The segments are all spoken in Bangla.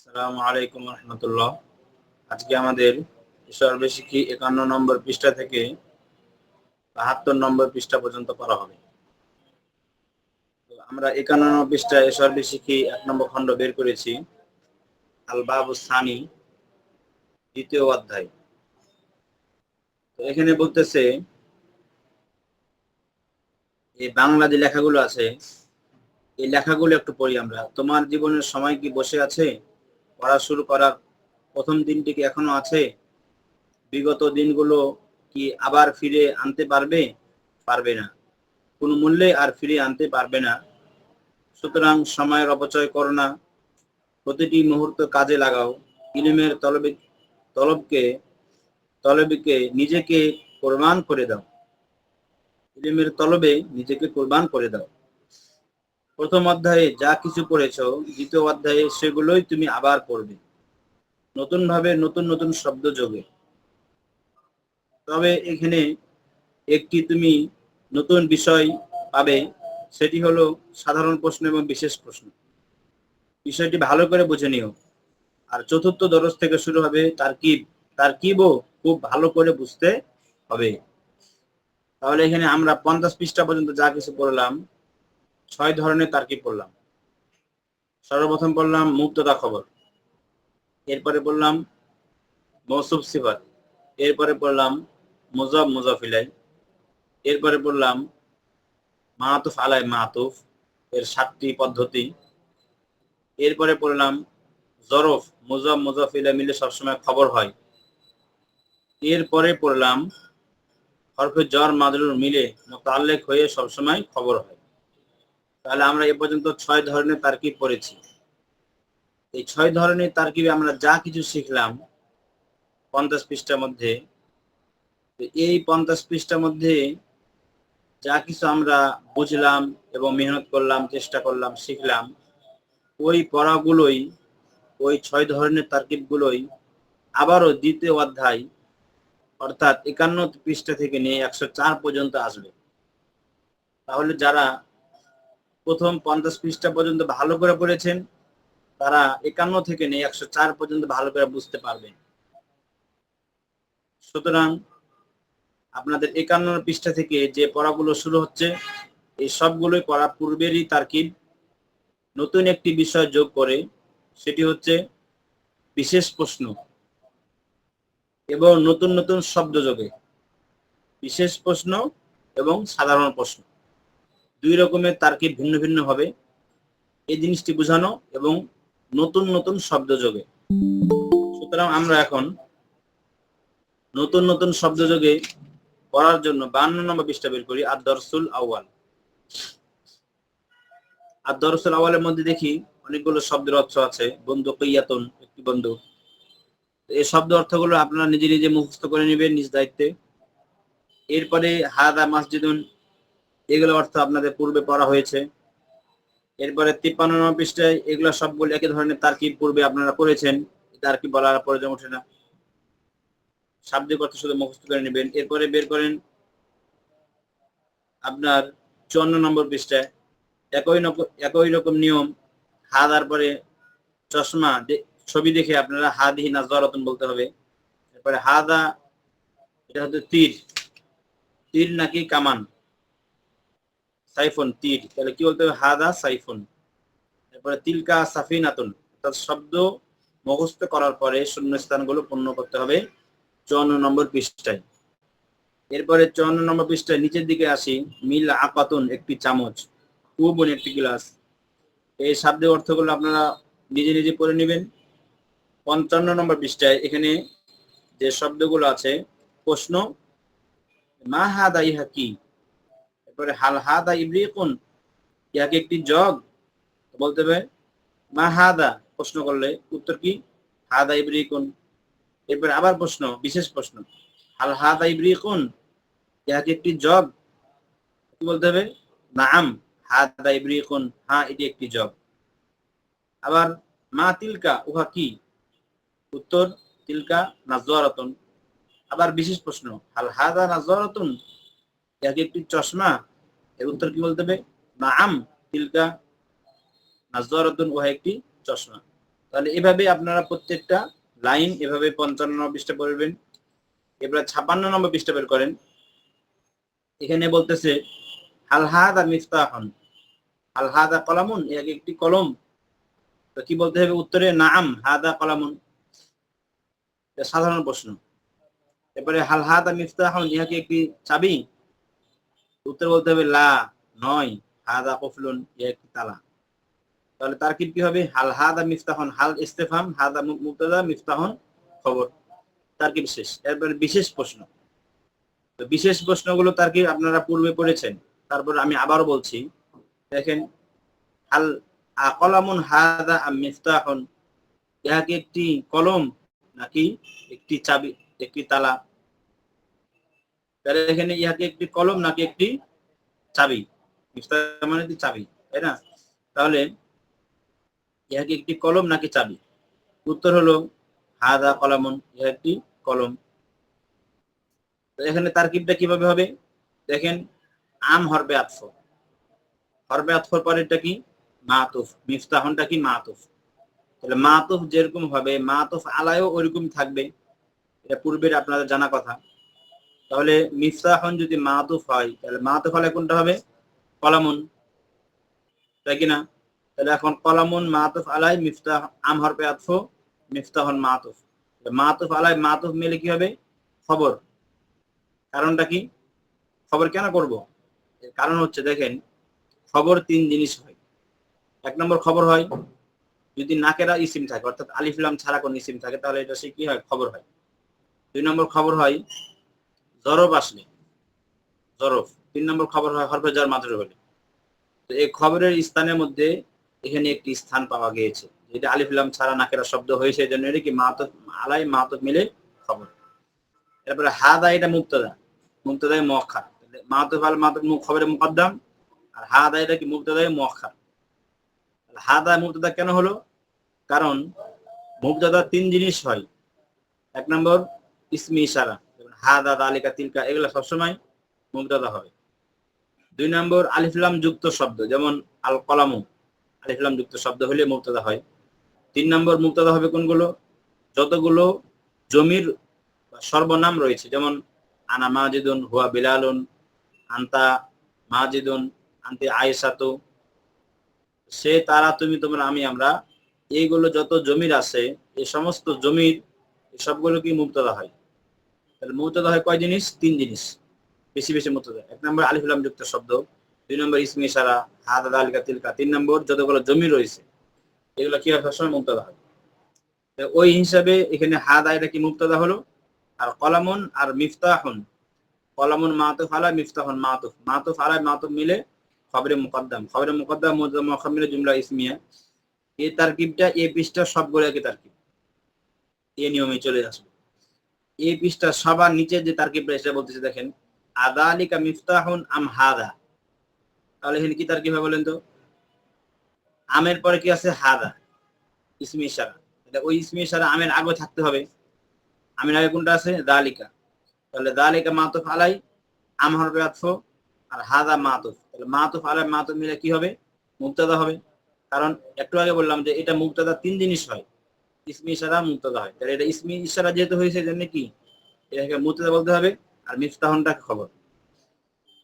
আসসালামু আলাইকুম রহমতুল্লাহ। আজকে আমাদের সর্বশিক্ষী একান্ন নম্বর পৃষ্ঠা থেকে বাহাত্তর নম্বর পৃষ্ঠা পর্যন্ত করা হবে। আমরা একান্ন নম্বর পৃষ্ঠায় সর্বশিক্ষী এক নম্বর খণ্ড বের করেছি। আল বাবু সানি, দ্বিতীয় অধ্যায়। তো এখানে বলতেছে, এই বাংলা যে লেখাগুলো আছে, এই লেখাগুলো একটু পড়ি আমরা। তোমার জীবনের সময় কি বসে আছে? পড়া শুরু করার প্রথম দিনটি কি এখনও আছে? বিগত দিনগুলো কি আবার ফিরে আনতে পারবে? পারবে না। কোনো মূল্যে আর ফিরে আনতে পারবে না। সুতরাং সময়ের অপচয় করো না। প্রতিটি মুহূর্ত কাজে লাগাও। ইলিমের তলবে তলবকে তলবিকে নিজেকে কোরবান করে দাও। ইলিমের তলবে নিজেকে কোরবান করে দাও। প্রথম অধ্যায়ে যা কিছু পড়েছো, দ্বিতীয় অধ্যায়ে সেগুলোই তুমি আবার পড়বে। নতুন ভাবে নতুন নতুন শব্দ যোগে। তবে এখানে একটি তুমি নতুন বিষয় পাবে, সেটি হলো সাধারণ প্রশ্ন এবং বিশেষ প্রশ্ন। বিষয়টি ভালো করে বুঝে নিও। আর চতুর্থ দরজ থেকে শুরু হবে, তার কি, তার কিবও খুব ভালো করে বুঝতে হবে। তাহলে এখানে আমরা পঞ্চাশ পৃষ্ঠা পর্যন্ত যা কিছু পড়লাম ছয় ধরনের তার্কিব পড়লাম। সর্বপ্রথম পড়লাম মুক্ততা খবর। এরপরে বললাম মৌসুফ সিফাত। এরপরে পড়লাম মুজব মুজাফিলাই। এরপরে পড়লাম মাহাতুফ আলাই মাহাতুফ এর সাতটি পদ্ধতি। এরপরে পড়লাম জরফ, মুজব মুজাফিলা মিলে সবসময় খবর হয়। এরপরে পড়লাম হরফে জ্বর মাদরুর মিলে মোতাল্লেক হয়ে সবসময় খবর হয়। তাহলে আমরা এ পর্যন্ত ছয় ধরনের তারকিব পড়েছি। এই ছয় ধরনের তারকিবে আমরা যা কিছু শিখলাম পঞ্চাশ পৃষ্ঠার মধ্যে এই পঞ্চাশ পৃষ্ঠার মধ্যে যা কিছু আমরা বুঝলাম এবং মেহনত করলাম, চেষ্টা করলাম, শিখলাম, ওই পড়াগুলোই, ওই ছয় ধরনের তারকিবগুলোই আবারও দ্বিতীয় অধ্যায় অর্থাৎ একান্ন পৃষ্ঠা থেকে নিয়ে একশো চার পর্যন্ত আসবে। তাহলে যারা প্রথম পঞ্চাশ পৃষ্ঠা পর্যন্ত ভালো করে পড়েছেন, তারা একান্ন থেকে নিয়ে একশো চার পর্যন্ত ভালো করে বুঝতে পারবেন। সুতরাং আপনাদের একান্ন পৃষ্ঠা থেকে যে পড়াগুলো শুরু হচ্ছে, এই সবগুলোই পড়া পূর্বেরই তারকিব। নতুন একটি বিষয় যোগ করে, সেটি হচ্ছে বিশেষ প্রশ্ন এবং নতুন নতুন শব্দ যোগে। বিশেষ প্রশ্ন এবং সাধারণ প্রশ্ন। দুই রকমের তার্কিব ভিন্ন ভিন্ন হবে। এই জিনিসটি বোঝানো এবং নতুন নতুন শব্দ যোগে। সুতরাং আমরা এখন নতুন নতুন শব্দ যোগে পড়ার জন্য বান্ন নম্বর পৃষ্ঠা বের করি আর দরসুল আওয়াল আর দরসুল আওয়ালের মধ্যে দেখি অনেকগুলো শব্দের অর্থ আছে, বন্ধু কৈয়াতন, একটি বন্ধু। এই শব্দ অর্থগুলো আপনারা নিজে নিজে মুখস্থ করে নেবেন নিজ দায়িত্বে। এরপরে হাদা মাসজিদুন এগুলো অর্থ আপনাদের পূর্বে পড়া হয়েছে। এরপরে তিপ্পান্ন নম্বর পৃষ্ঠায় এগুলো সবগুলো একই ধরনের তার্কিব পূর্বে আপনারা করেছেন। তার্কিব বলার প্রয়োজন ওঠে না। শাব্দিক অর্থ শুধু মুখস্থ করে নেবেন। এরপরে বের করেন আপনার চুয়ান্ন নম্বর পৃষ্ঠায়, একই একই রকম নিয়ম হাদার পরে চশমা ছবি দেখে আপনারা হাদিহি নাজরাতুন বলতে হবে। এরপরে হাদা এটা হচ্ছে তীর। তীর নাকি কামান। সাইফন তীর তাহলে কি বলতে হবে? হাদা সাইফন। এরপরে তিলকা সাফিনাতুন। অর্থাৎ শব্দ মুখস্থ করার পরে শূন্য স্থানগুলো পূর্ণ করতে হবে চুয়ান্ন নম্বর পৃষ্ঠায়। এরপরে চুয়ান্ন নম্বর পৃষ্ঠায় নিচের দিকে আসি। মিল আপাতুন, একটি চামচ। কুবন একটি গ্লাস। এই শব্দের অর্থগুলো আপনারা নিজে নিজে পড়ে নেবেন। পঞ্চান্ন নম্বর পৃষ্ঠায় এখানে যে শব্দগুলো আছে, প্রশ্ন, মা হাদা ইহা কি? এরপরে হাল হাদা ইবরিকুন ইহাকে একটি জগ বলতে হবে। মা হাদা? প্রশ্ন করলে উত্তর কি? হাদা ইবরিকুন এরপরে আবার প্রশ্ন, বিশেষ প্রশ্ন। হাল হাদা ইবরিকুন ইহাকে একটি জগ কি বলতে হবে? নাম, হাদা ইবরিকুন হ্যাঁ এটি একটি জগ। আবার, মা তিলকা? উহা কি? উত্তর, তিলকা নাজরাতুন আবার বিশেষ প্রশ্ন, হাল হাদা নাজরাতুন ইহাকে একটি চশমা এর উত্তর কি বলতে হবে? নাম তিলকা নাজরাতুন ওহা একটি চশমা। তাহলে এভাবে আপনারা প্রত্যেকটা লাইন এভাবে পঞ্চান্ন নম্বর পৃষ্ঠা পড়বেন এবার ছাপান্ন নম্বর পৃষ্ঠা বের করেন। এখানে বলতেছে হালহাদা মিফতাহন। হালহাদা কলামুন, এর একটি কলম। তো কি বলতে হবে উত্তরে? নাম হাদা কলামুন। সাধারণ প্রশ্ন। এবারে হালহাদা মিফতাহন, ইহাকে একটি চাবি। উত্তর বলতে হবে লা, নয়। হাদা কফলুন ইহা একটি তালা তাহলে তার কি হবে? হাল হাদা মিফতাহন, হাল ইস্তেফাম, হাদা মুবতাদা, মিফতাহন খবর। তার কি বিশেষ এরপরে বিশেষ প্রশ্ন। তো বিশেষ প্রশ্নগুলো তার কি আপনারা পূর্বে পড়েছেন। তারপর আমি আবারও বলছি, দেখেন, হাল আকলামুন হাদা আম মিফতাহন ইহা কি একটি কলম নাকি একটি চাবি, একটি তালা তাহলে এখানে ইহাকে একটি কলম নাকি একটি চাবি? মানে চাবি, তাই না? তাহলে ইহাকে একটি কলম নাকি চাবি? উত্তর হলো, হাদা কলামন, ইহা একটি কলম। এখানে তারকিবটা কীভাবে হবে? দেখেন, আম হরবে আতফ হরবে আতফর পরেরটা কি? মাতুফ। মিফতাহনটা কি? মাতুফ। তাহলে মাতুফ যেরকম হবে, মাতুফ আলায়ও ওইরকম থাকবে। এটা পূর্বের আপনাদের জানা কথা। তাহলে মিফতাহন যদি মাতুফ হয়, তাহলে মাতুফ আলায় কোনটা হবে? কলামুন। তাই কিনা তাহলে এখন কলামুন মাতুফ আলাই মিফতাহ আম হরফে আতফ মিফতাহন মাতুফ মাতুফ আলাই মাতুফ মিলে কি হবে? খবর। কারণটা কি? খবর কেন করব? এর কারণ হচ্ছে দেখেন, খবর তিন জিনিস হয়। এক নম্বর খবর হয়, যদি নাকেরা ইসিম থাকে, অর্থাৎ আলিফলাম ছাড়া কোন ইসিম থাকে, তাহলে এটা সে কি হয়? খবর হয়। দুই নম্বর খবর হয় জরব আসলে। জরফ। তিন নম্বর খবর হয় হরফে যার মাত্র হলে। তো এই খবরের স্থানের মধ্যে এখানে একটি স্থান পাওয়া গিয়েছে। যেটা আলিফলাম ছাড়া নাকেরা শব্দ হয়েছে এই জন্য এটা কি মাতব, আলাই মাতব মিলে খবর। এরপরে হাদা এটা মুক্তদা মুক্তদায় মক্ষা মাতব আল মাতব খবরের মুকদ্দাম। আর হাদা এটা কি মুক্তদায় মক্ষা হাদা মুক্তদা কেন হলো? কারণ মুক্তদা তিন জিনিস হয়। এক নম্বর, ইসমি ইশারা। হাদা দালিকা তিলকা, এগুলো সবসময় মুক্তদা হবে। দুই নম্বর আলিফলাম যুক্ত শব্দ, যেমন আল কলামু আলিফলাম যুক্ত শব্দ হলে মুক্তদা হয়। তিন নম্বর মুক্তদা হবে কোনগুলো? যতগুলো জমির সর্বনাম রয়েছে, যেমন আনা মাজিদুন, হুয়া বিলালুন, আন্তা মাজিদুন, আন্তে আয়েশাতু। সে, তারা, তুমি, তোমরা, আমি, আমরা, এইগুলো যত জমির আছে এই সমস্ত জমির সবগুলো কি মুক্তদা হয়? তাহলে মুক্তদা হয় কয় জিনিস? তিন জিনিস। বেশি বেশি মুক্তদা এক নম্বর আলিফুলাম যুক্ত শব্দ, দুই নম্বর ইসমি ইশারা হাত আলিকা, তিলকা। তিন নম্বর যতগুলো জমি রয়েছে, এগুলো কি হয়? সবসময় মুক্তদা তো ওই হিসাবে এখানে হাত আয়টা কি মুক্তদা হলো? আর কলামুন আর মিফতাহুন। কলামুন মাতুফ আলা, মিফতাহুন মাতুফ। মাতুফ আলা, মাতুফ মিলে খবরে মুকদ্দাম। খবরে মুকদ্দাম মুখাম মিলে জুমলা ইসমিয়া। এই তারকিবটা এই পৃষ্ঠা সবগুলো একই তারকিব। এই নিয়মে চলে আসবে। এই পৃষ্ঠা সবার নিচে যে তার তারকিবটা এসে বলতেছে, দেখেন, আদালিকা মিফতাহুন আম হাদা? তাহলে এখানে কি তারকিব হবে বলেন তো? আমের পরে কি আছে? হাদা। ইসমি ইশারা। ওই ইসমি ইশারা আমের আগে থাকতে হবে। আমের আগে কোনটা আছে? দালিকা। তাহলে দালিকা মাতুফ আলাই, আম আর হাদা মাতুফ। তাহলে মাতুফ আলাই, মাতুফ মিলে কি হবে? মুক্তাদা হবে। কারণ একটু আগে বললাম যে এটা মুক্তাদা তিন জিনিস হয়। ইসমি ইশারা মুক্তাদা হয়। তাহলে এটা ইসমি ইশারা যেহেতু হয়েছে জন্য কি? এটাকে মুক্তাদা বলতে হবে আর মিফতাহনটা খবর।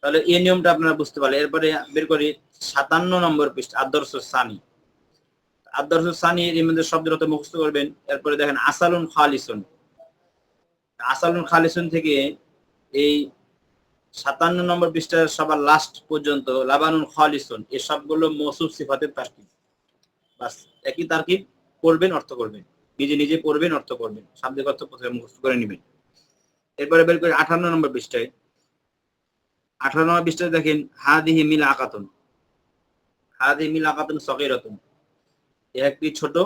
তাহলে এই নিয়মটা আপনারা বুঝতে পারলেন। এরপরে বের করি সাতান্ন নম্বর পৃষ্ঠা আদর্শ সানি। আদর্শ সানি এর মধ্যে শব্দের অর্থ মুখস্থ করবেন। এরপরে দেখেন, আসালুন খালিসুন। আসালুন খালিসুন থেকে এই সাতান্ন নম্বর পৃষ্ঠার সবার লাস্ট পর্যন্ত লাবানুন খালিসুন এই সবগুলো মৌসুফ সিফাতের তারকিব। বাস, একই তারকিব করবেন, অর্থ করবেন। নিজে নিজে পড়বেন, অর্থ করবেন। শাব্দিক অর্থ প্রথমে মুখস্থ করে নেবেন। এরপরে বের করে আঠান্ন নম্বর পৃষ্ঠায়। আঠারো নম্বর পৃষ্ঠায় দেখেন, হাদিহি মিল আকাতুন। হাদিহি মিল আকাতুন সকিরাতুন এ একটি ছোট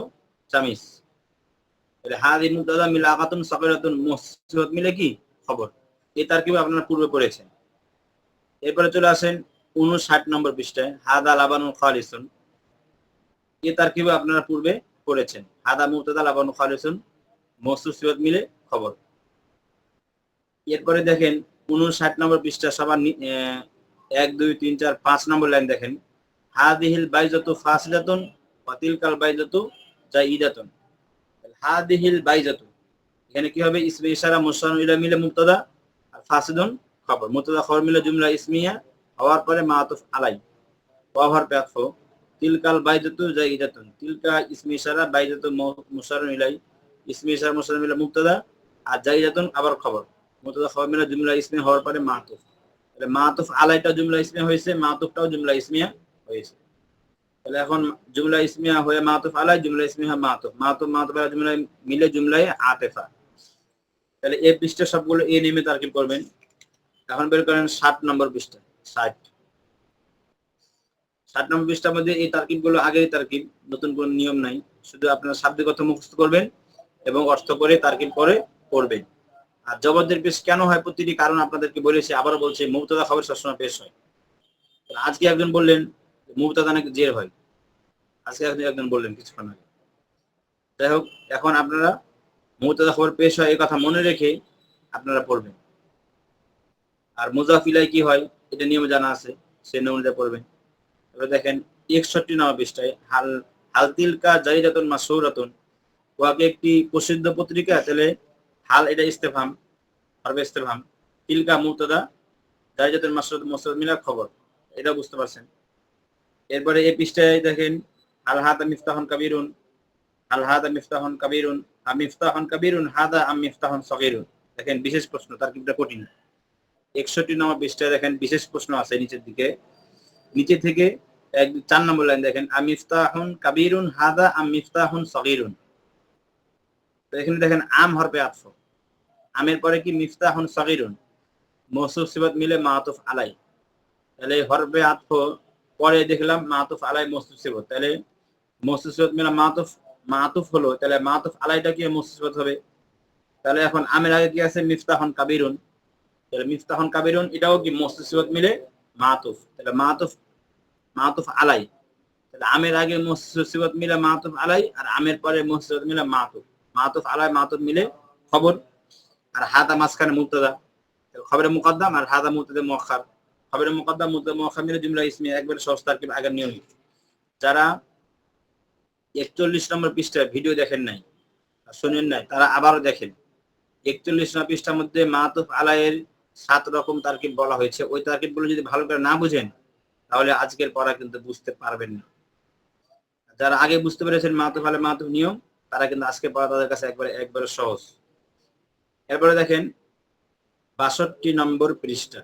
তাহলে হাদি মুক্তাদা মিল আকাতুন সকিরাতুন মুসিবত মিলে কি? খবর। এই তারকিব আপনারা পূর্বে পড়েছেন। এরপরে চলে আসেন উনষাট নম্বর পৃষ্ঠায়, হাদা লাবানুল খালিসুন। এ তার তারকিব আপনারা পূর্বে পড়েছেন হাদা মুক্তাদা লাবানুল খালিসুন মসুসিবত মিলে খবর। এরপরে দেখেন, উনষাট নম্বর পৃষ্ঠা সবার এক, দুই, তিন, চার, পাঁচ নম্বর লাইন দেখেন। হাদিহিল বাইজাতু ফাসিলাতুন বাইজাতু যা ইদাতুন হাদিহিল বাইজাতু। এখানে কি হবে? ইসমে ইশারা মুসান ইলা মিলে মুক্তাদা আর ফাসিদুন খবর। মুক্তাদা খবর মিলে জুমলা ইসমিয়া হওয়ার পরে মাতুফ আলাই। ওয়াভার প্যাকফ তিলকাল বাইজাতু যা ইদাতুন তিলকা ইসমে ইশারা বাইজাতু মুসারুন ইলাই ইসমে ইশারা মুসারুন মিলে মুক্তাদা আর আবার খবর। মুক্তাদা খবর মিলে জুমলা ইসমিয়া হওয়ার পরে মাতুফ। তাহলে মাতুফ আলাইটা জুমলা ইসমিয়া হয়েছে, মাতুফটাও জুমলা ইসমিয়া হয়েছে। তাহলে এখন জুমলা ইসমিয়া হয়ে মাতুফ আলাই, জুমলা ইসমিয়া মাতুফ। মাতুফ মাতুফ আলাই, জুমলা মিলে জুমলায় আতেফা। তাহলে এই পৃষ্ঠা সবগুলো এ নেমে তারকিব করবেন। এখন বের করেন ষাট নম্বর পৃষ্ঠা, ষাট। ষাট নম্বর পৃষ্ঠার মধ্যে এই তারকিবগুলো আগের তারকিব, নতুন কোন নিয়ম নাই। শুধু আপনার শাব্দিক অর্থ মুখস্থ করবেন এবং অর্থ করে তারকিব করে পড়বেন। আর জবরদের পেশ কেন হয় প্রতিটি কারণ আপনাদেরকে বলেছি, আবারও বলছে মুক্তদা খবর সবসময় পেশ হয়। আজকে একজন বললেন মুক্তদা নাকি জের হয়? আজকে একজন একজন বললেন কিছুক্ষণ আগে। যাই হোক, এখন আপনারা মুক্তদা খবর পেশ হয় এই কথা মনে রেখে আপনারা পড়বেন। আর মুজাফিলাই কি হয়, এটা নিয়মে জানা আছে সে অনুযায়ী পড়বেন। দেখেন, একষট্টি নম্বর পৃষ্ঠায়, হাল হালতিলকা জারিজাতুন মাসৌরাতুন ওয়াকে একটি প্রসিদ্ধ পত্রিকা, তাহলে হাল এটা ইস্তেফাম হরবে ইস্তেফাম, তিলকা মুক্তদা জারিজাতুন মাসরুদ মসরুদ মিলা খবর, এটা বুঝতে পারছেন। এরপরে এই পৃষ্ঠায় দেখেন আল হাদা মিফতাহন কাবিরুন আল হাদা মিফতাহন কাবিরুন আম মিফতাহন কাবিরুন হাদা আম মিফতাহন সগিরুন। দেখেন, বিশেষ প্রশ্ন, তার কিন্তু কঠিন। একষট্টি নম্বর পৃষ্ঠায় দেখেন, বিশেষ প্রশ্ন আছে নিচের দিকে। নিচে থেকে চার নম্বর লাইন দেখেন, আম মিফতাহুন কাবিরুন হাদা, আম মিফতাহুন সগিরুন। তো এখানে দেখেন, আম হরফে আতফ। আমের পরে কি মিফতাহুন সগিরুন? মৌসুফ সিবাত মিলে মাতুফ আলাই। তাহলে হরফে আতফ পরে দেখলাম, মাতুফ আলাই, মৌসুফ সিবত তাহলে মৌসুফ সিবত মিলে মাতুফ মাতুফ হলো, তাহলে মাতুফ আলাইটা কি মৌসুফ সিবত হবে? তাহলে এখন আমের আগে কি আছে? মিফতাহন কাবিরুন। তাহলে মিফতাহন কাবিরুন, এটাও কি মৌসুফ সিবত মিলে মাতুফ। তাহলে মাতুফ মাতুফ আলাই। তাহলে আমের আগে মৌসুফ সিবত মিলে মাতুফ আলাই, আর আমের পরে মৌসুফ সিবত মিলে মাতুফ। মাতুফ আলাই, মাতুফ মিলে খবর। আর হাতা মাঝখানে মুক্তদা খবরের মুকদ্দাম আর হাতা মুক্তদা মুআখার খবরের মুকদ্দাম মুক্তদা মুআখার মিলে জুমলা ইসমি একবারে সস্তার কি আগের নিয়ম যারা একচল্লিশ নম্বর পৃষ্ঠায় ভিডিও দেখেন নাই শোনেন নাই, তারা আবারও দেখেন। একচল্লিশ নম্বর পৃষ্ঠার মধ্যে মাতুফ আলাইয়ের সাত রকম তারকিব বলা হয়েছে। ওই তারকিবগুলো যদি ভালো করে না বুঝেন তাহলে আজকের পড়া কিন্তু বুঝতে পারবেন না। যারা আগে বুঝতে পেরেছেন মাতুফ আলাই মাতুফ নিয়ম, তারা কিন্তু আজকে পড়া তাদের কাছে একবারে একবারে সহজ। এরপরে দেখেন, বাষট্টি নম্বর পৃষ্ঠা,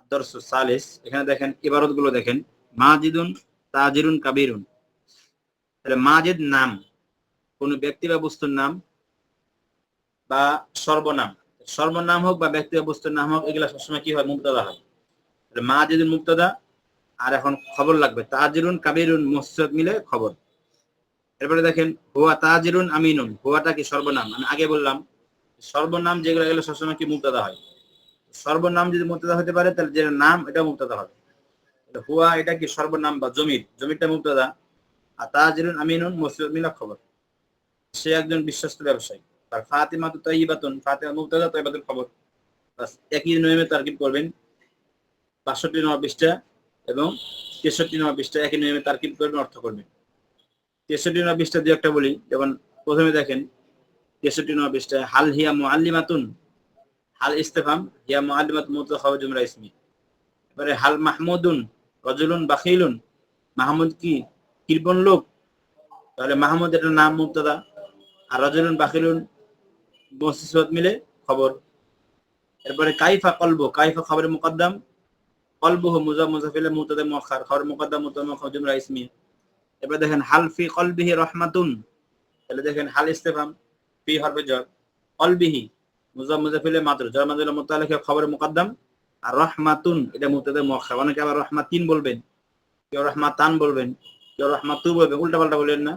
আদর্শ সালিস। এখানে দেখেন ইবারতগুলো দেখেন, মাজিদুন, তাজিরুন, কাবিরুন। তাহলে মাজিদ নাম, কোন ব্যক্তি বা বস্তুর নাম বা সর্বনাম। সর্বনাম হোক বা ব্যক্তি বা বস্তুর নাম হোক, এগুলা সবসময় কি হয়? মুক্তদা হয়। তাহলে মাজিদুন মুক্তদা আর এখন খবর লাগবে। তাজিরুন, কাবিরুন মসজিদ মিলে খবর। এরপরে দেখেন, হুয়া তাজিরুন, আমিনুন। হুয়াটা কি সর্বনাম? আমি আগে বললাম, সর্বনাম যেগুলো গেলে সবসময় কি মুক্তাদা হয়? সর্বনাম যদি মুক্তদা হতে পারে, তাহলে যে নাম এটা মুক্তাদা হবে। হুয়া, এটা কি সর্বনাম বা জমির? জমিরটা মুক্তাদা আর তাজিরুন, আমিনুন মসজিদ মিলা খবর। সে একজন বিশ্বস্ত ব্যবসায়ী। তার ফাতিমা তো তাইবাতুন ফাতিমা মুক্তদা তাইবাতুল খবর। একই নিয়মে তারকিব করবেন। বাষট্টি পৃষ্ঠা। এবং তেষট্টি নম্বর পৃষ্ঠা একই নিয়মে তারকিব করবেন, অর্থ করবেন। তেষট্টি নম্বর পৃষ্ঠা দু একটা বলি, যেমন প্রথমে দেখেন, তেষট্টি নম্বর পৃষ্ঠায়, হাল হিয়া মুআল্লিমাতুন? হাল ইস্তেফাম? হিয়া মুআল্লিমাত মুতলা খাওয়া জুমরা ইসমি। এবারে, হাল মাহমুদুন? রজুলুন বাখিলুন? মাহমুদ কি? কৃপন লোক? তাহলে মাহমুদ এটা নাম মুক্তদা আর রজুলুন বাখিলুন? মসিসত মিলে খবর। এরপরে, কাইফা কলব? কাইফা খবরের মুকদ্দাম? কলবু মুজা মুজাফিলে মুতদে মুখার খবর মুকদ্দাম এবার দেখেন, হাল ফি কলবিহি রহমাতুন। তাহলে দেখেন, হাল ইস্তেফাম ফি হরবে জর কলবিহি মুজা মুজাফিলে মাত্র জর মাদুল মুতালিকা খবর মুকদ্দাম। আর রহমাতুন, এটা মুতদে মুখার অনেকে আবার রহমাতিন বলবেন। কেউ রহমাতান বলবেন, কেউ রহমাতু বলবেন উল্টা পাল্টা বলবেন না।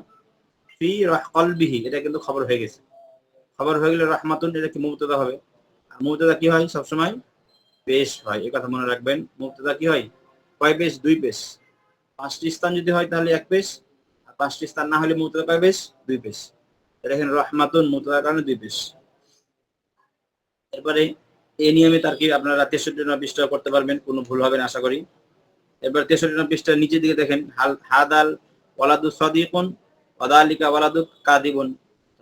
ফি রহ কলবিহি, এটা কিন্তু খবর হয়ে গেছে। খবর হয়ে গেলে রহমাতুন, এটা কি মুবতাদা হবে? আর কি হয় সবসময়? পেশ হয় এই কথা মনে রাখবেন। মুবতাদা কি হয়? কয় পেশ? দুই পেশ। পাঁচটি স্থান যদি হয় তাহলে এক পেশ, আর পাঁচটি স্থান না হলে মুবতাদা কয় পেশ? দুই পেশ। দেখেন রহমাতুন মুবতাদার কারণে দুই পেশ। এরপরে এই নিয়মে তার কি আপনারা তেষট্টি নম্বর পৃষ্ঠা করতে পারবেন, কোনো ভুল হবে না, আশা করি। এবার তেষট্টি নম্বর পৃষ্ঠার নিচের দিকে দেখেন, হাল, হাদাল ওয়ালাদু সদিকুন, ওয়াদালিকা ওয়ালাদুক কাদিবুন।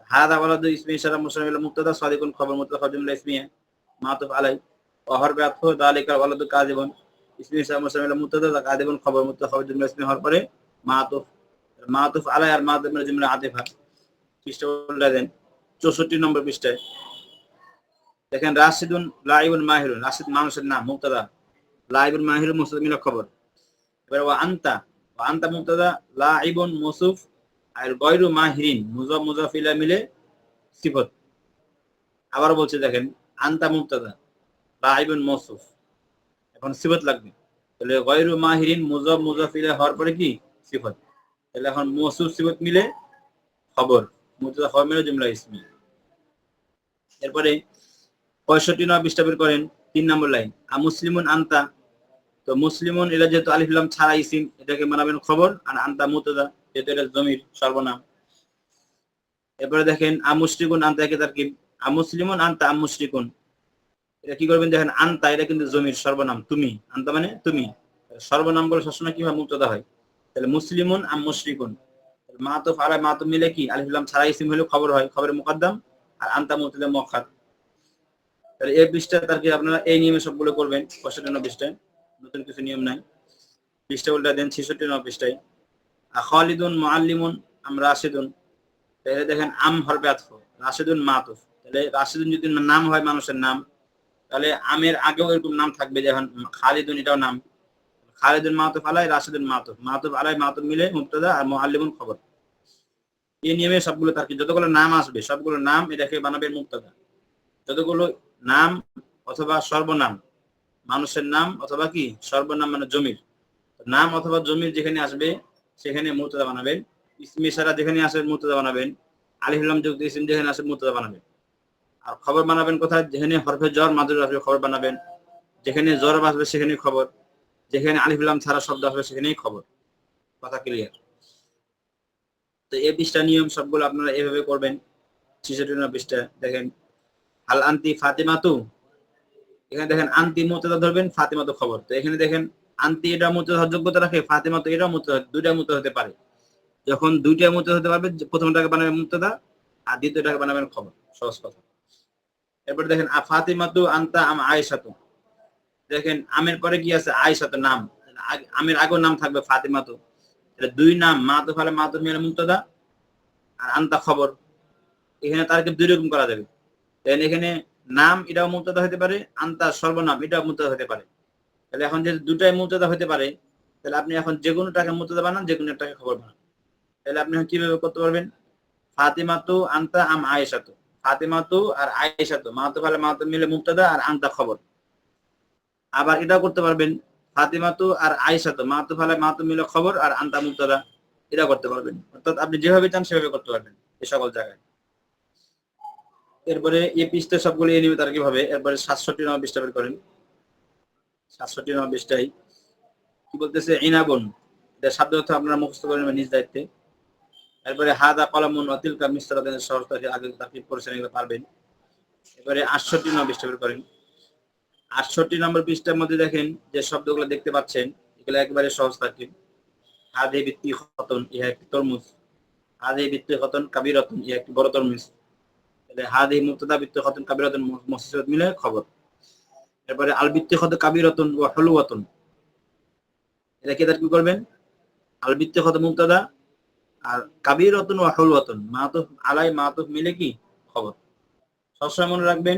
হাদা ওয়ালাদু ইসমি ইশারা মুসলিম মুক্তাদা সাদিকুন খবর মুতলা খবর ইসমিয়া মাতুফ আলাই ওহর ব্যাথ দালিকা ওয়ালাদু কাদিবুন ইসমি কাদিবুন খবর মুতলা খবর জুমলা হওয়ার পরে মাতুফ মাতুফ আলাই আর মাতুফ জুমলা পৃষ্ঠা দেন, চৌষট্টি নম্বর পৃষ্ঠায়। দেখেন, রাশিদুন লাইবুন মাহিরুন, রাশিদ মানুষের নাম, মুক্তাদা। লাইবুন মাহিরুন মুসলিমিলা খবর। এবার ওয়া আন্তা ওয়া আন্তা মুক্তাদা, লাইবুন মুসুফ আর গয়রু মাহিরিন মুজাফ মুজাফিলা মিলে সিফত। আবার বলছে, দেখেন, আন্তা মুক্তাদা। লাইবুন মৌসুফ এখন সিফত লাগবে। তাহলে গয়রু মাহিরিন মুজাফিলা হওয়ার পরে কি সিফত? তাহলে এখন মৌসুফ সিফত মিলে খবর। মিলে জুমলা ইসমি। এরপরে পঁয়ষট্টি নয় করেন তিন নম্বর লাইন। আর মুসলিমুন আন্তা। তো মুসলিমুন এটা যেহেতু আলিফলাম ছাড়া ইসিম এটাকে মানাবেন খবর। আর আন্তা মুতদা, যেহেতু এটা জমির সর্বনাম। এরপরে দেখেন আমুশরিকুন আন্তা একে তারকিব আমুসলিমুন আন্তা আমুশরিকুন এটা কি করবেন দেখেন, আন্তা, এটা কিন্তু জমির সর্বনাম, তুমি। আন্তা মানে তুমি। সর্বনাম বলে সবসময় কীভাবে মুক্তদা হয়। তাহলে মুসলিমুন আম মুশরিকুন। মাতুফ আলা, মাতুফ মিলে কি? আলিফলাম ছাড়া ইসিম হলে খবর হয়, খবরের মুকদ্দাম। আর আন্তা মুতদা মুআখার তাহলে এই পৃষ্ঠা তার কি আপনারা এই নিয়মে সবগুলো করবেন? পঁয়ষট্টি পৃষ্ঠায়। নতুন কিছু নিয়ম নাই। পৃষ্ঠা উল্টা দেন, ছেষট্টি নম্বর পৃষ্ঠায়। আর খালিদুন, মুআল্লিমুন, আম রাশিদুন। তাহলে দেখেন, আম হরবে আতফ। রাশিদুন মাতুফ। তাহলে রাশিদুন যদি নাম হয় মানুষের নাম তাহলে আমের আগেও এরকম নাম থাকবে যেমন খালিদুন এটাও নাম। খালিদুন মাতুফ আলাই, রাশিদুন মাতুফ। মাতুফ আলাই, মাতুফ মিলে মুক্তাদা আর মুআল্লিমুন খবর। এই নিয়মে সবগুলো তার কি, যতগুলো নাম আসবে, সবগুলো নাম এটাকে বানাবে মুক্তাদা যতগুলো নাম অথবা সর্বনাম, মানুষের নাম অথবা কি, সর্বনাম মানে জমির। নাম অথবা জমির যেখানে আসবে, সেখানে মুর্তদা বানাবেন। ইসমি সারা যেখানে আসে মুর্তদা বানাবেন। আলিহুল্লাম যুক্ত ইসিম যেখানে আসে মুর্তদা বানাবেন। আর খবর বানাবেন কোথায়? যেখানে হরফে জ্বর, মাদুর আসবে, খবর বানাবেন। যেখানে জ্বর আসবে সেখানে খবর। যেখানে আলিফুল্লাম ছাড়া শব্দ আসবে, সেখানেই খবর। কথা ক্লিয়ার তো এই পৃষ্ঠা নিয়ম সবগুলো আপনারা এভাবে করবেন। ছেষট্টি পৃষ্ঠা, দেখেন। আল আন্তি ফাতেমা তু এখানে দেখেন, আন্তি মুতদা ধরবেন ফাতেমা তো খবর। তো এখানে দেখেন, আন্তি এটা মুতদার যোগ্যতা রাখে ফাতেমা তো এটা মুতদা দুইটা মুতদা হতে পারে। যখন দুইটা মুতদা হতে পারবে প্রথমটাকে বানাবেন মুতদা আর দ্বিতীয়টাকে বানাবেন খবর। সহজ কথা। এরপর দেখেন, আ ফাতেমা তু আন্তা আম আয়েশা তু দেখেন, আমের পরে কি আছে? আয়েশা তো নাম আমের আগেও নাম থাকবে ফাতেমা তু তাহলে দুই নাম মা তো ফালে মা তো মিলে মুতদা আর আন্তা খবর। এখানে তারকে দুই রকম করা যাবে। দেন এখানে নাম এটাও মুক্তদা হতে পারে, আন্তা সর্বনাম এটাও মুক্তদা হতে পারে। তাহলে এখন যে দুটাই মুক্তদা হতে পারে, তাহলে আপনি এখন যে কোনো টাকা মুক্তদা বানান যে কোনো একটাকে খবর বানান। তাহলে আপনি কীভাবে করতে পারবেন? ফাতিমা তো আন্তা আম আয়েশা তো ফাতিমা তো আর আয়েশা তো। মা তো ভালো মিলে মুক্তাদা আর আন্তা খবর। আবার এটাও করতে পারবেন, ফাতিমা তো আর আয়েশা তো। মা তো ভালো মিলে খবর আর আন্তা মুক্তাদা এটা করতে পারবেন। অর্থাৎ আপনি যেভাবে চান সেভাবে করতে পারবেন এই সকল জায়গায়। এরপরে এই পৃষ্ঠা সবগুলো এই নিয়মিত আর কীভাবে এরপরে সাতষট্টি নম্বর পৃষ্ঠা বের করেন। সাতষট্টি নম্বর পৃষ্ঠায় কি বলতেছে? ইনাবন। এটা শব্দ অর্থ আপনারা মুখস্থ করেন নিজ দায়িত্বে। এরপরে হাদা কলামুন অতিলকা মিস্তারাদের সহজতাকে আগে তাকিব করেছেন পারবেন। এবারে আটষট্টি নম্বর পৃষ্ঠা বের করেন। আটষট্টি নম্বর পৃষ্ঠার মধ্যে দেখেন যে শব্দগুলো দেখতে পাচ্ছেন, এগুলো একেবারে সহজ তাকিব হাদে বৃত্তি খতন, ইহা একটি তরমুজ। হাদে বৃত্তি খতন কাবিরতন, ইহা একটি বড় তরমুজ। তাহলে হাদি মুক্তদা বৃত্তি খতন কাবিরতন মসজিদ মিলে খবর। এরপরে আল বৃত্তি খত কাবিরতন ও হলুয়াতন এটা কি তার কি করবেন? আল বৃত্তি খত মুক্তদা আর কাবিরতন ও হলুয়াতন মাতুফ আলাই, মাতুফ মিলে কি? খবর। সবসময় মনে রাখবেন,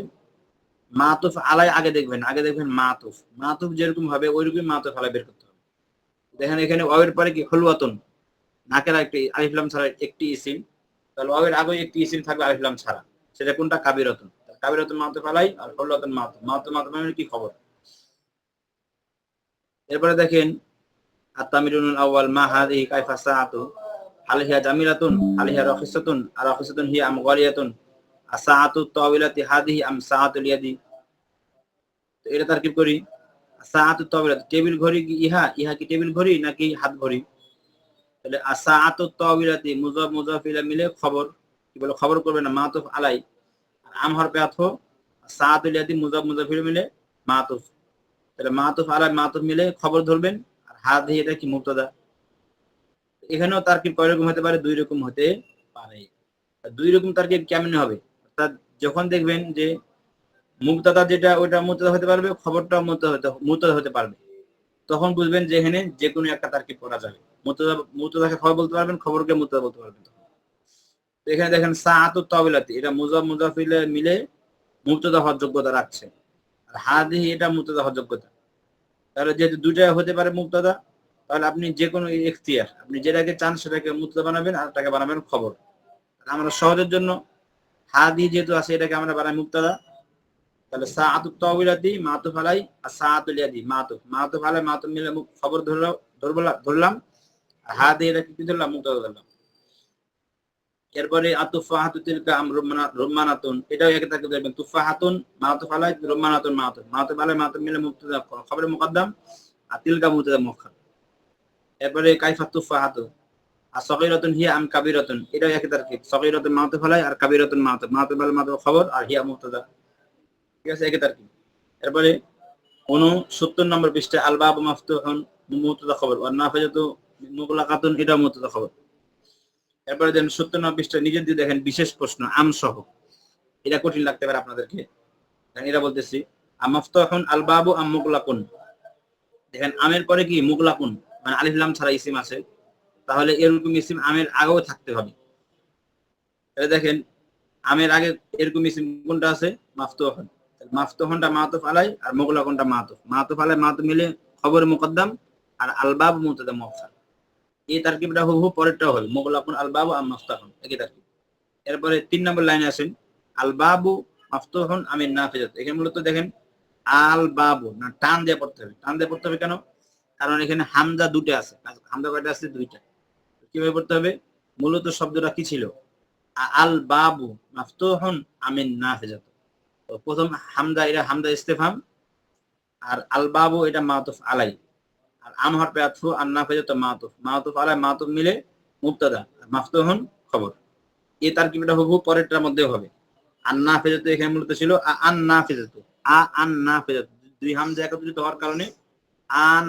মাতুফ আলাই আগে দেখবেন আগে দেখবেন মাতুফ। মাতুফ যেরকম হবে ওইরকম মাতুফ আলাই বের করতে হবে। দেখেন এখানে ওয়ের পরে কি? হলুয়াতন নাকেরা একটি আলিফলাম ছাড়া একটি ইসিম। তাহলে ওয়ের আগে একটি ইসিম থাকবে আলিফলাম ছাড়া। সেটা কোনটা? কাবিরতন। কাবিরতন মাহাতো আলাই আর হল্লতন মাহাতো মাহাতো মাহাতো মানে কি খবর? এরপরে দেখেন, আত্তামিরুল আউয়াল মা হাদিহি কাইফা সাআতু। হাল জামিলাতুন হাল হিয়া রাখিসাতুন, আর রাখিসাতুন হিয়া আম গালিয়াতুন। আসাআতু তাওইলাতি হাদিহি আম সাআতুল ইয়াদি। তো এটা তারকিব করি। সাআতু তাওইলাত টেবিল ঘড়ি কি ইহা? ইহা কি টেবিল ঘড়ি নাকি হাত ঘড়ি? তাহলে আসাআতু তাওইলাতি মুজাফ মুজাফিলা মিলে খবর। কি বলে? খবর করবে না, মাতুফ আলাই। আর আম হরফে আথো সাআতুল ইয়াদি, মুজাব মুজাফ মুজাফিল মিলে মাতুফ। তাহলে মাতুফ আলাই, মাতুফ মিলে খবর ধরবেন। আর হাত দিয়ে এটা কি মুক্তদা এখানেও তারকিব কয় রকম হতে পারে? দুই রকম হতে পারে। দুই রকম তারকিব কেমন হবে? অর্থাৎ যখন দেখবেন যে মুক্তাদা যেটা ওটা মুক্তাদা হতে পারবে খবরটা মুক্তাদা হতে পারবে। তখন বুঝবেন যে এখানে যে কোনো একটা তারকিব করা যাবে। মুক্তাদা, মুক্তাদাকে খবর বলতে পারবেন, খবরকে মুক্তাদা বলতে পারবেন তো এখানে দেখেন, সাআতু তাবিলাতি এটা মুজাফ মুজাফিলে মিলে মুক্তদা হওয়ার যোগ্যতা রাখছে। আর হাদিহি, এটা মুক্তদা হওয়ার যোগ্যতা। তাহলে যেহেতু দুইটা হতে পারে মুক্তদা তাহলে আপনি যে কোনো এখতিয়ার, আপনি যেটাকে চান সেটাকে মুক্তদা বানাবেন আর তাকে বানাবেন খবর। আমরা সহজের জন্য হাদি যেহেতু আছে, এটাকে আমরা বানাই মুক্তাদা তাহলে সাআতু তাবিলাতি মাতুফ আলাই আর সাআতুল ইয়াদি মাতুফ মাতুফ আলাই মাতুফ মিলে খবর ধরলাম ধরলাম। আর হাদি এটা কি ধরলাম? মুক্তদা ধরলাম। এরপরে আতুফাহাতু তিলকা আম রুম্মানাতুন। এটাও একে তাকে দেখবেন তুফাহাতুন মাতুফ আলাই রুম্মানাতুন মাতুফ মাতুফ আলাই মাতুফ মিলে মুক্তদা খবরের মুকদ্দম, আর তিলকা মুক্তদা মুখার এরপরে কাইফা তুফাহাতু। আর সগীরাতুন হিয়া আম কাবিরাতুন। এটাও একে তারকিব। সগীরাতুন মাতুফ আলাই আর কাবিরাতুন মাতুফ মাতুফ আলাই মাতুফ খবর আর হিয়া মুক্তদা ঠিক আছে একে তারকিব। এরপরে উনসত্তর নম্বর পৃষ্ঠাে আলবাব মাফতুহুন মুক্তদা খবর। আর নাফিজাতু মুগলাকাতুন, এটাও মুক্তদা খবর। এরপরে দেন সত্তর নম্বর পৃষ্ঠা নিজের দিয়ে দেখেন বিশেষ প্রশ্ন আম সহ এটা কঠিন লাগতে পারে আপনাদেরকে। এটা বলতেছি। আমাফত এখন আলবাবু আম মুগলাকুন। দেখেন, আমের পরে কি? মুগলাকুন। মানে আলিফলাম ছাড়া ইসিম আছে, তাহলে এরকম ইসিম আমের আগেও থাকতে হবে। এটা দেখেন, আমের আগে এরকম ইসিম কোনটা আছে? মাফতুহন মাফতুহনটা মাতুফ আলাই, আর মুগলাকুনটা মাতুফ। মাতুফ আলাই, মাতুফ মিলে খবর মুকদ্দম, আর আলবাব মুতদা মুফসাল এই তারকিবটা হুবহু পরেরটা হবে মোগলাকুন আল বাবু আম মাফতাহুন একই তারকিব। এরপরে তিন নম্বর লাইনে আসেন আল বাবু মাফতুহুন আমিন নাফিজাত। এখানে মূলত দেখেন আল বাবু না টান দিয়ে পড়তে হবে। টান দিয়ে পড়তে হবে কেন? কারণ এখানে হামজা দুটো আছে। হামজা কয়টা আছে? দুইটা। কীভাবে পড়তে হবে? মূলত শব্দটা কি ছিল? আল বাবু মাফতুহুন আমিন নাফিজাত তো প্রথম হামজা, এটা হামজা ইস্তেফাম। আর আল বাবু, এটা মাতুফ আলাই। আর আম হরফে আতফু আর নাফিজাত মাতুফ। মাতুফ আলাই, মাতুফ মিলে মুবতাদা, আর মাফতুহুন খবর। এই তারকিবটা হুবহু পরেরটার মধ্যে হবে। আর না নাফিজাত এখানে মূলত ছিল আ আন নাফিজাত। আ আন নাফিজাত। দুই হামজা একত্রিত হওয়ার কারণে আন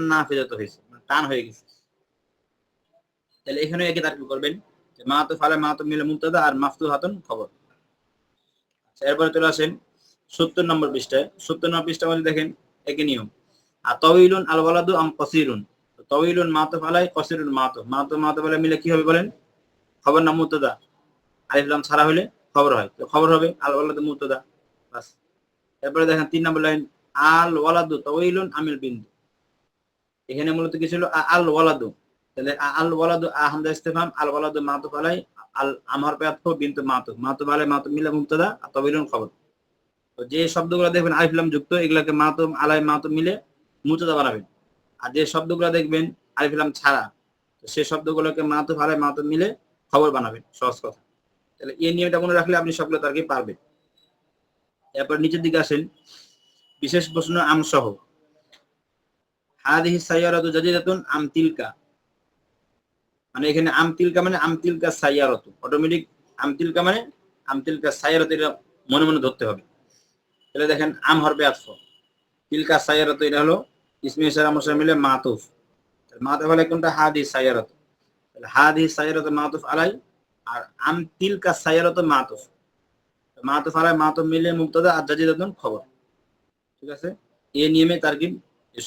হয়েছে মানে টান হয়ে গেছে। তাহলে এখানে তারকিব করবেন যে মাতুফ আলাই মাতুফ মিলে মুবতাদা আর মাফতুহাতুন খবর। আচ্ছা এরপরে চলে আসেন সত্তর নম্বর পৃষ্ঠায়। সত্তর নম্বর পৃষ্ঠা মধ্যে দেখেন, একই নিয়ম। আর তবিলুন আল আম কসিরুন। তবিলুন মাতুফ আলাই কসিরুন আলাই মিলে কি হবে বলেন? খবর না মুতদা আলিফ লাম ছাড়া হলে খবর হয়। তো খবর হবে আল ওয়ালাদু মুতদা বাস। এরপরে দেখেন তিন নম্বর লাইন, আল ওয়ালাদু তবিলুন আমিল বিন্দু। এখানে মূলত কি ছিল? আল ওয়ালাদু তাহলে আল ওয়ালাদু আ হামজা ইস্তেফাম আল ওয়ালাদু মাতুফ আলাই, আল আমার পেয়াত বিন্তু মাতুফ। মাতুফ আলাই, মাতুফ মিলে আর তবিলুন খবর। তো যে শব্দগুলো দেখবেন আলিফলাম যুক্ত, এগুলাকে মাতুম আলাই মাতুম মিলে মুতদা বানাবেন। আর যে শব্দগুলো দেখবেন আলিফলাম ছাড়া, তো সেই শব্দগুলোকে মাতুফ আলাই মাতুম মিলে খবর বানাবেন। সহজ কথা। তাহলে এই নিয়মটা মনে রাখলে আপনি সবগুলো তারকে পারবেন। এরপর নিচের দিকে আসেন। বিশেষ প্রশ্ন আম সহ হাদিহি সাইয়ারাতু মানে এখানে মানে সাইয়ারাতু। অটোমেটিক মানে সাইয়ারাতু এটা মনে মনে ধরতে হবে। তাহলে দেখেন আম হরবে আতফ। তিলকা সাইয়ারাতু এটা হলো মুশার মিলে মাতুফ। মাতুফ আলাই কোনটা? হাদি সাইয়ারাত। তাহলে হাদি সাইয়ারাত মাতুফ আলাই আর আম তিলকা সাইয়ারাত মাতুফ। মাতুফ আলাই মাতুফ মিলে মুক্তদা আর জাজিদাতুন খবর। ঠিক আছে? এই নিয়মে তারকিব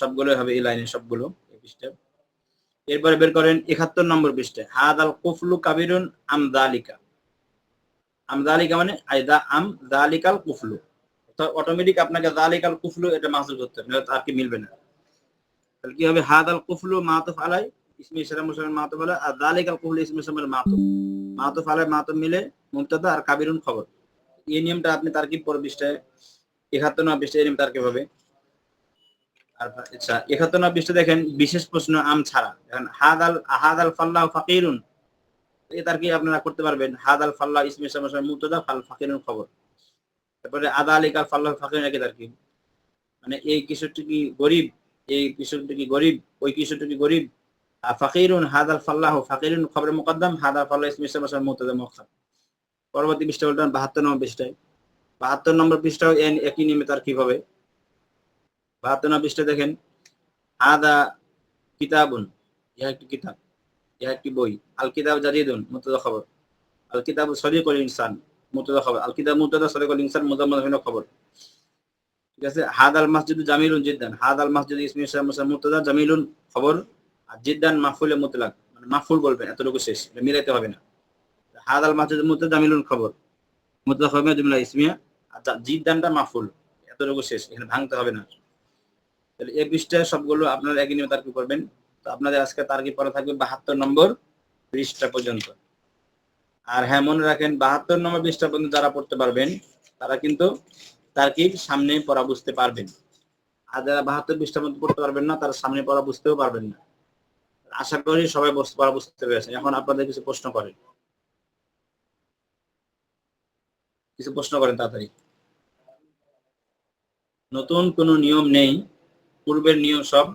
সবগুলো হবে এই লাইনে সবগুলো পৃষ্ঠা। এরপরে বের করেন একাত্তর নম্বর পৃষ্ঠা হাদ আল কুফলু কাবিরুন আম দালিকা। আম দালিকা মানে আইদা আম দালিকাল কুফলু। অটোমেটিক আপনাকে দালিকাল কুফলু এটা মাহসুল করতে হবে তার কি মিলবে না। তাহলে কি হবে? হাদ আল কুফলু মাতুফ আলাই, ইসমে ইশারা মুসলমান মাতুফ আলাই, আর দালিকাল কুফলু ইসমে ইশারা মাতুফ। মাতুফ আলাই, মাতুফ মিলে মুক্তাদা আর কাবিরুন খবর। এই নিয়মটা আপনি তারকিব পর পৃষ্ঠায়, একাত্তর নম্বর পৃষ্ঠায় এই নিয়ম তারকিব হবে। আর আচ্ছা একাত্তর পৃষ্ঠা দেখেন বিশেষ প্রশ্ন, আম ছাড়া। দেখেন হাদ আল হাদ আল ফাল্লাহ ফাকিরুন। এই তার কি আপনারা করতে পারবেন? হাদ আল ফাল্লাহ ইসমে ইশারা মুসলমান ফাল ফাকিরুন খবর। তারপরে আদা আলী কাল ফাল্লাহ ফাকির একই তার কি? মানে এই কিশোরটি কি গরিব? এই কিশোরটি কি গরিব? ওই কিশোরটি কি গরিব? ফাকিরুন হাদাল ফাল্লাহ ফাকিরুন খবর মুকদ্দম, হাদাল ফাল্লাহ ইসমিস মাসাল মুতদা মুখার পরবর্তী পৃষ্ঠা উল্টান বাহাত্তর নম্বর পৃষ্ঠায়। বাহাত্তর নম্বর পৃষ্ঠাও এন- একই নিয়মে তার কি হবে? বাহাত্তর পৃষ্ঠা দেখেন। কিতাবুন, ইহা একটি কিতাব, ইহা একটি বই। আল কিতাব খবর। আল কিতাব ইনসান খবর। আল কিতাব ইনসান খবর। ঠিক আছে? হাদ আল মাসজিদু জামিলুন জিদ্দান। হাদ আল মাসজিদ জামিলুন খবর। আর জিদ্দান মাহফুলে মুতলাক। মানে মাহফুল বলবেন, এতটুকু শেষ। মিলাইতে হবে না। হাদ আল মাসজিদ মুতদা জামিলুন খবর। মুতদা খবর জুমলা ইসমিয়া। আর জিদ্দানটা মাহফুল এতটুকু শেষ। এখানে ভাঙতে হবে না। তাহলে এই পৃষ্ঠায় সবগুলো আপনারা একই নিয়মে তার্কি করবেন। তো আপনাদের আজকে তার্কি পড়া থাকবে বাহাত্তর নম্বর পৃষ্ঠা পর্যন্ত। আর হ্যাঁ মনে রাখেন, বাহাত্তর নম্বর পৃষ্ঠা পর্যন্ত যারা পড়তে পারবেন, তারা কিন্তু তার্কিক সামনে পড়া বুঝতে পারবেন। আর যারা বাহাত্তর পৃষ্ঠা পর্যন্ত পড়তে পারবেন না, তারা সামনে পড়া বুঝতেও পারবেন না। আশা করি সবাই বস- পড়া বুঝতে পেরেছেন। এখন আপনাদের কিছু প্রশ্ন করেন। কিছু প্রশ্ন করেন তাড়াতাড়ি। নতুন কোনো নিয়ম নেই। পূর্বের নিয়ম সব,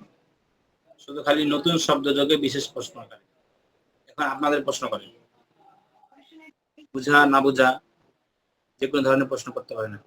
শুধু খালি নতুন শব্দ যোগে বিশেষ প্রশ্ন করে। এখন আপনাদের প্রশ্ন করেন বুঝা, না বুঝা, যে কোনো ধরনের প্রশ্ন করতে পারে না।